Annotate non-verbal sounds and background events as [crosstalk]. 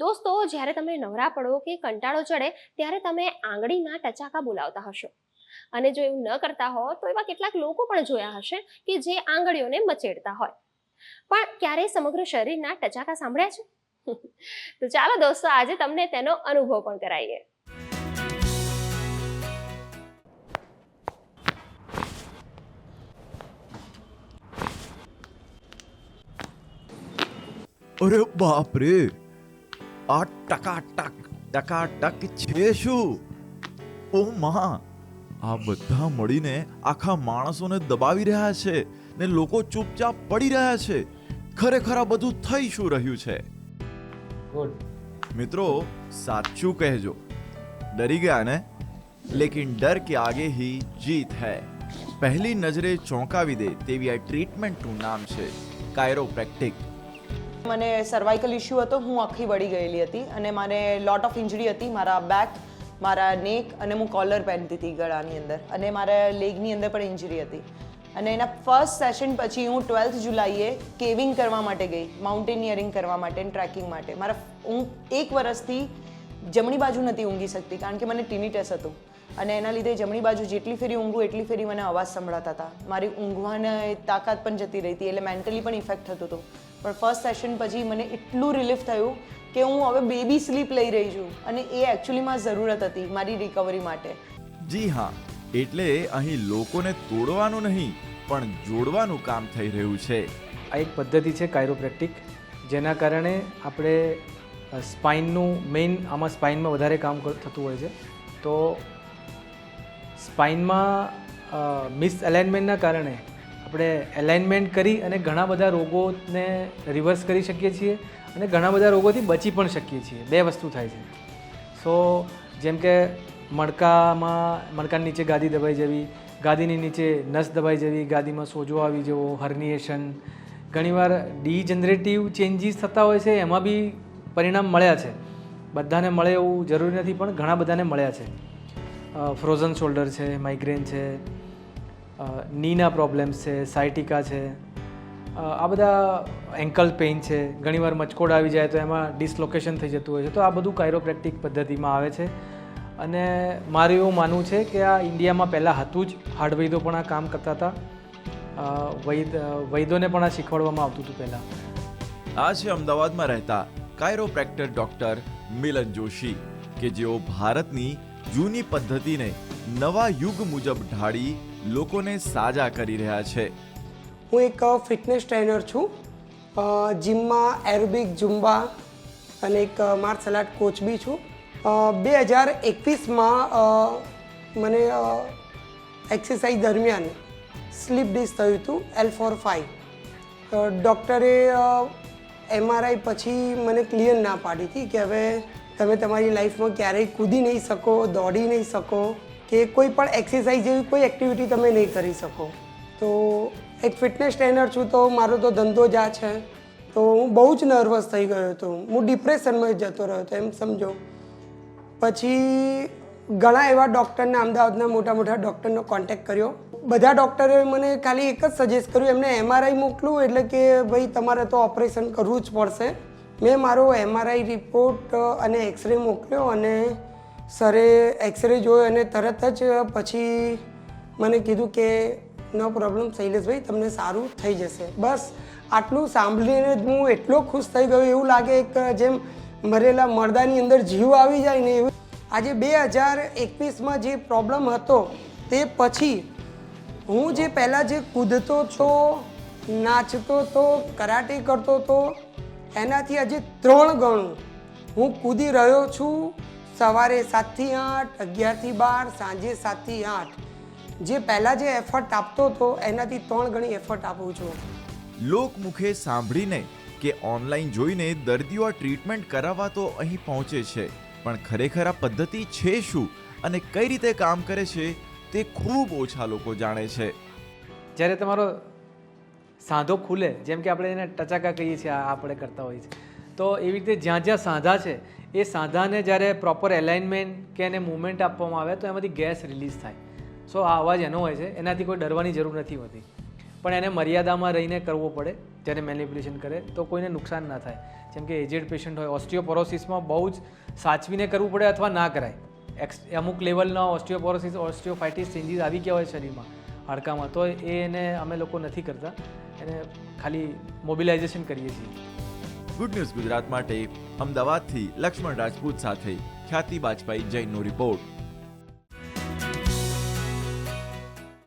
દોસ્તો, જ્યારે તમે નવરા પડો કે કંટાળો ચડે, ત્યારે તમે આંગળીના ટચાકા બોલાવતા હશો. અને જો એવું ન કરતા હો, તો એવા કેટલાક લોકો પણ જોયા હશે કે જે આંગળીઓને મચેડતા હોય. પણ ક્યારેય સમગ્ર શરીરના ટચાકા સાંભળ્યા છે? [laughs] તો ચાલો દોસ્તો, આજે તમને તેનો અનુભવ પણ કરાવીએ અરે બાપ રે આ ટકાટક ટકાટક છે શું ઓ માં આ બધા મળીને આખા માણસોને દબાવી રહ્યા છે ને લોકો ચૂપચાપ પડી રહ્યા છે. ખરેખર આ બધું થઈ શું રહ્યું છે? મિત્રો સાચું કહેજો. ડરી ગયા ને? લેકિન ડર કે આગે હી જીત હે. પહેલી નજરે ચોંકાવી દે તેવી આ ટ્રીટમેન્ટનું નામ છે કાયરોપ્રેક્ટિક મને સર્વાઇકલ ઇશ્યુ હતો, હું આખી વળી ગયેલી હતી અને મારે લોટ ઓફ ઇન્જરી હતી મારા બેક મારા નેક અને હું કોલર પહેરતી હતી ગળાની અંદર અને મારા લેગની અંદર પણ ઇન્જરી હતી. અને એના ફર્સ્ટ સેશન પછી હું ટ્વેલ્થ જુલાઈએ કેવિંગ કરવા માટે ગઈ માઉન્ટેનિયરિંગ કરવા માટે ટ્રેકિંગ માટે. મારા હું એક વર્ષથી જમણી બાજુ નથી ઊંઘી શકતી કારણ કે મને ટીનીટસ હતું. અને એના લીધે જમણી બાજુ જેટલી ફેરી ઊંઘું એટલી ફેરી મને અવાજ સંભળાતા હતા. મારી ઊંઘવાની તાકાત પણ જતી રહી હતી, એટલે મેન્ટલી પણ ઇફેક્ટ થતું હતું. પણ ફર્સ્ટ સેશન પછી મને એટલું રિલીફ થયું કે હું હવે બેબી સ્લીપ લઈ રહી છું અને એ એકચ્યુઅલીમાં જરૂરત હતી મારી રિકવરી માટે. જી હા એટલે અહીં લોકોને તોડવાનું નહીં પણ જોડવાનું કામ થઈ રહ્યું છે. આ એક પદ્ધતિ છે કાયરોપ્રેક્ટિક જેના કારણે આપણે સ્પાઇનનું મેઇન આમાં સ્પાઇનમાં વધારે કામ થતું હોય છે. તો સ્પાઇનમાં મિસ અલાઇનમેન્ટના કારણે આપણે એલાઇનમેન્ટ કરી અને ઘણા બધા રોગોને રિવર્સ કરી શકીએ છીએ અને ઘણા બધા રોગોથી બચી પણ શકીએ છીએ. બે વસ્તુ થાય છે. સો, જેમ કે મણકામાં મણકાની નીચે ગાદી દબાઈ જવી, ગાદીની નીચે નસ દબાઈ જવી, ગાદીમાં સોજો આવી જવો, હર્નિએશન. ઘણીવાર ડીજનરેટિવ ચેન્જીસ થતા હોય છે, એમાં બી પરિણામ મળ્યા છે. બધાને મળે એવું જરૂરી નથી, પણ ઘણા બધાને મળ્યા છે. ફ્રોઝન શોલ્ડર છે, માઇગ્રેન છે નીના પ્રોબ્લેમ્સ છે, સાયટિકા છે આ બધા એન્કલ પેઇન છે, ઘણીવાર મચકોડ આવી જાય તો એમાં ડિસલોકેશન થઈ જતું હોય છે. તો આ બધું કાયરોપ્રેક્ટિક પદ્ધતિમાં આવે છે. અને મારું એવું માનવું છે કે આ ઇન્ડિયામાં પહેલાં હતું જ હાર્ડવૈદો પણ આ કામ કરતા હતા. વૈદ વૈદોને પણ આ શીખવાડવામાં આવતું હતું પહેલાં. આ છે અમદાવાદમાં રહેતા કાયરોપ્રેક્ટર ડૉક્ટર મિલન જોશી, કે જેઓ ભારતની જૂની પદ્ધતિને નવા યુગ મુજબ ઢાળી લોકોને સાજા કરી રહ્યા છે. હું એક ફિટનેસ ટ્રેનર છું. જિમમાં એરોબિક ઝુમ્બા અને એક માર્શલ આર્ટ કોચ બી છું. બે હજાર એકવીસમાં મને એક્સરસાઇઝ દરમિયાન સ્લીપ ડિસ થયું હતું, એલ ફોર ફાઇવ ડૉક્ટરે એમઆરઆઈ પછી મને ક્લિયર ના પાડી હતી કે હવે તમે તમારી લાઈફમાં ક્યારેય કૂદી નહીં શકો, દોડી નહીં શકો. કે કોઈ પણ એક્સરસાઇઝ જેવી કોઈ એક્ટિવિટી તમે નહીં કરી શકો. તો એક ફિટનેસ ટ્રેનર છું તો મારો તો ધંધો જ આ છે. તો હું બહુ જ નર્વસ થઈ ગયો હતો. હું ડિપ્રેશનમાં જતો રહ્યો હતો, એમ સમજો. પછી ઘણા એવા ડૉક્ટરને અમદાવાદના મોટા મોટા ડૉક્ટરનો કોન્ટેક્ટ કર્યો. બધા ડૉક્ટરે મને ખાલી એક જ સજેસ્ટ કર્યું, એમને એમઆરઆઈ મોકલું એટલે કે ભાઈ તમારે તો ઓપરેશન કરવું જ પડશે. મેં મારો એમઆરઆઈ રિપોર્ટ અને એક્સરે મોકલ્યો અને સરે એક્સરે જોયો અને તરત જ પછી મને કીધું કે નો પ્રોબ્લેમ શૈલેષભાઈ, તમને સારું થઈ જશે. બસ, આટલું સાંભળીને જ હું એટલો ખુશ થઈ ગયો. એવું લાગે એક જેમ મરેલા મરદાની અંદર જીવ આવી જાય ને એવું. આજે બે હજાર એકવીસમાં જે પ્રોબ્લેમ હતો, તે પછી હું જે પહેલાં જે કૂદતો હતો નાચતો હતો કરાટે કરતો હતો એનાથી આજે ત્રણ ગણું હું કૂદી રહ્યો છું. સવારે સાતથી આઠ અગિયારથી બાર સાંજે સાતથી આઠ. જે પહેલાં જે એફર્ટ આપતો હતો એનાથી ત્રણ ગણી એફર્ટ આપું છું. લોકમુખે સાંભળીને કે ઓનલાઈન જોઈને દર્દીઓ આ ટ્રીટમેન્ટ કરાવવા તો અહીં પહોંચે છે પણ ખરેખર આ પદ્ધતિ છે શું અને કઈ રીતે કામ કરે છે તે ખૂબ ઓછા લોકો જાણે છે. જ્યારે તમારો સાંધો ખુલે જેમ કે આપણે એને ટચાકા કહીએ છીએ આ આપણે કરતા હોઈએ છીએ તો એવી રીતે જ્યાં જ્યાં સાંધા છે, એ સાંધાને જ્યારે પ્રોપર એલાઇનમેન્ટ કે એને મૂવમેન્ટ આપવામાં આવે તો એમાંથી ગેસ રિલીઝ થાય. સો આ અવાજ એનો હોય છે, એનાથી કોઈ ડરવાની જરૂર નથી હોતી. પણ એને મર્યાદામાં રહીને કરવો પડે, જ્યારે મેનિપ્યુલેશન કરે, તો કોઈને નુકસાન ના થાય. જેમ કે એજેડ પેશન્ટ હોય ઓસ્ટિયોપોરોસિસમાં બહુ જ સાચવીને કરવું પડે અથવા ના કરાય. એક્સ અમુક લેવલના ઓસ્ટિયોપોરોસિસ ઓસ્ટિયોફાઇટિસ ચેન્જીસ આવી ગયા હોય શરીરમાં, હાડકામાં, તો એને અમે લોકો નથી કરતા. એને ખાલી મોબિલાઇઝેશન કરીએ છીએ. ગુડ ન્યૂઝ ગુજરાત માટે અમદાવાદથી લક્ષ્મણ રાજપૂત સાથે ખ્યાતિ બાજપાઈ જૈનનો રિપોર્ટ